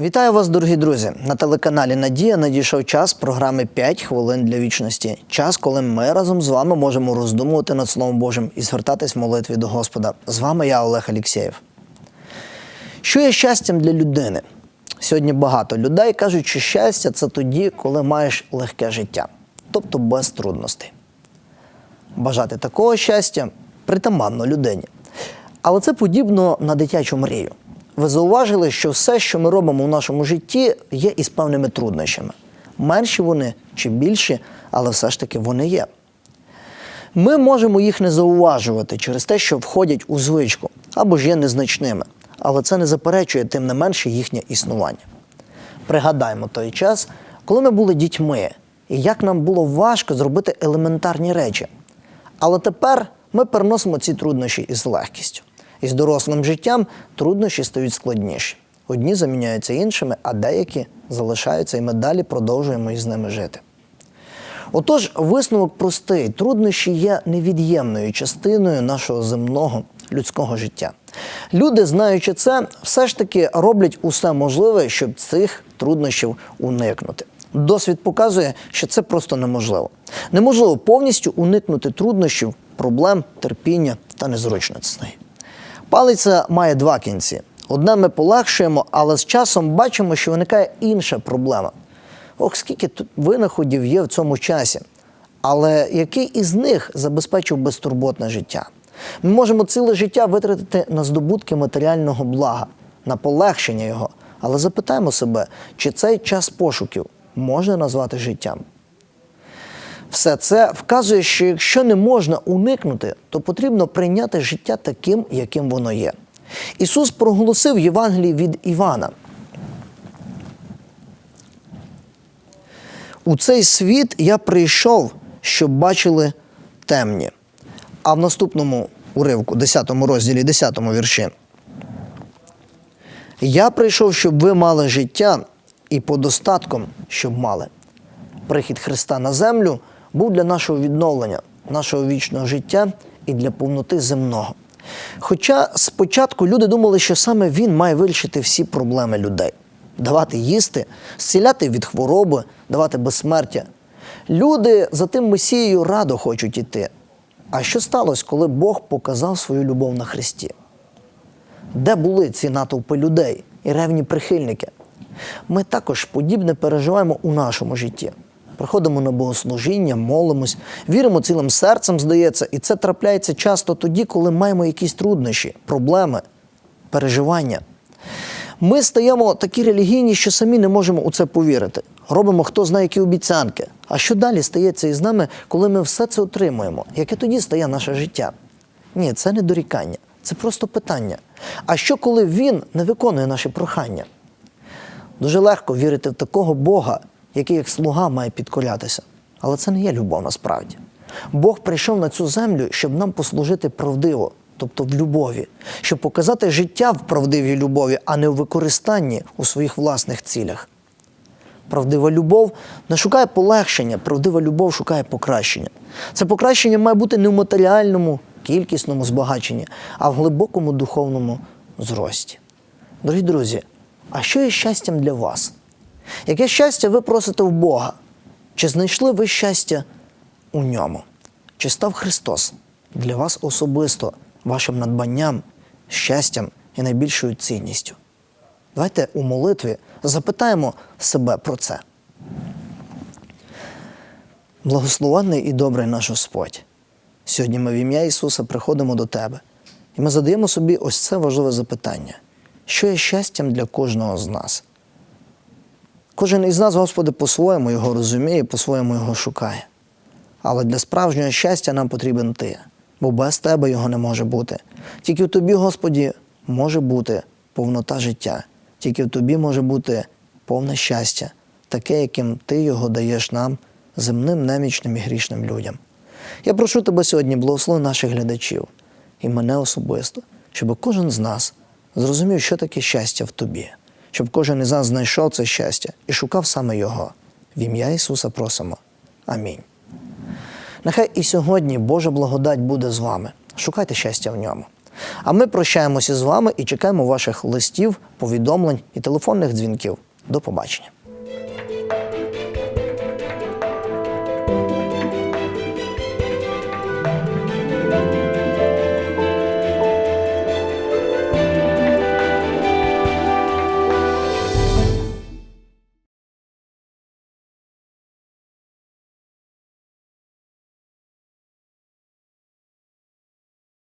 Вітаю вас, дорогі друзі! На телеканалі Надія надійшов час програми «5 хвилин для вічності. Час, коли ми разом з вами можемо роздумувати над Словом Божим і звертатись в молитві до Господа. З вами я, Олег Алєксєєв. Що є щастям для людини? Сьогодні багато людей кажуть, що щастя це тоді, коли маєш легке життя, тобто без трудностей. Бажати такого щастя притаманно людині. Але це подібно на дитячу мрію. Ви зауважили, що все, що ми робимо в нашому житті, є із певними труднощами. Менші вони чи більші, але все ж таки вони є. Ми можемо їх не зауважувати через те, що входять у звичку або ж є незначними, але це не заперечує тим не менше їхнє існування. Пригадаймо той час, коли ми були дітьми, і як нам було важко зробити елементарні речі. Але тепер ми переносимо ці труднощі із легкістю. І з дорослим життям труднощі стають складніші. Одні заміняються іншими, а деякі залишаються, і ми далі продовжуємо із ними жити. Отож, висновок простий: труднощі є невід'ємною частиною нашого земного людського життя. Люди, знаючи це, все ж таки роблять усе можливе, щоб цих труднощів уникнути. Досвід показує, що це просто неможливо. Неможливо повністю уникнути труднощів, проблем, терпіння та незручностей. Палиця має два кінці. Одне ми полегшуємо, але з часом бачимо, що виникає інша проблема. Ох, скільки тут винаходів є в цьому часі. Але який із них забезпечив безтурботне життя? Ми можемо ціле життя витратити на здобутки матеріального блага, на полегшення його. Але запитаємо себе, чи цей час пошуків можна назвати життям? Все це вказує, що якщо не можна уникнути, то потрібно прийняти життя таким, яким воно є. Ісус проголосив Євангелії від Івана. У цей світ я прийшов, щоб бачили темні. А в наступному уривку, 10 розділі, 10 вірші. Я прийшов, щоб ви мали життя і подостатком, щоб мали. Прихід Христа на землю був для нашого відновлення, нашого вічного життя і для повноти земного. Хоча спочатку люди думали, що саме він має вирішити всі проблеми людей, давати їсти, зціляти від хвороби, давати безсмертя. Люди за тим Месією радо хочуть іти. А що сталося, коли Бог показав свою любов на Христі? Де були ці натовпи людей і ревні прихильники? Ми також подібне переживаємо у нашому житті. Приходимо на богослужіння, молимось, віримо цілим серцем, здається, і це трапляється часто тоді, коли маємо якісь труднощі, проблеми, переживання. Ми стаємо такі релігійні, що самі не можемо у це повірити. Робимо хто знає які обіцянки. А що далі стається із нами, коли ми все це отримуємо? Яке тоді стає наше життя? Ні, це не дорікання, це просто питання. А що, коли він не виконує наші прохання? Дуже легко вірити в такого Бога, який як слуга має підкорятися. Але це не є любов насправді. Бог прийшов на цю землю, щоб нам послужити правдиво, тобто в любові, щоб показати життя в правдивій любові, а не в використанні у своїх власних цілях. Правдива любов не шукає полегшення, правдива любов шукає покращення. Це покращення має бути не в матеріальному, кількісному збагаченні, а в глибокому духовному зрості. Дорогі друзі, а що є щастям для вас? Яке щастя ви просите в Бога? Чи знайшли ви щастя у ньому? Чи став Христос для вас особисто вашим надбанням, щастям і найбільшою цінністю? Давайте у молитві запитаємо себе про це. Благословенний і добрий наш Господь. Сьогодні ми в ім'я Ісуса приходимо до Тебе. І ми задаємо собі ось це важливе запитання: що є щастям для кожного з нас? Кожен із нас, Господи, по-своєму його розуміє, по-своєму його шукає. Але для справжнього щастя нам потрібен Ти, бо без Тебе його не може бути. Тільки в Тобі, Господі, може бути повнота життя, тільки в Тобі може бути повне щастя, таке, яким Ти його даєш нам, земним, немічним і грішним людям. Я прошу тебе сьогодні, благослови наших глядачів і мене особисто, щоб кожен з нас зрозумів, що таке щастя в тобі, щоб кожен із нас знайшов це щастя і шукав саме його. В ім'я Ісуса просимо. Амінь. Нехай і сьогодні Божа благодать буде з вами. Шукайте щастя в ньому. А ми прощаємося з вами і чекаємо ваших листів, повідомлень і телефонних дзвінків. До побачення.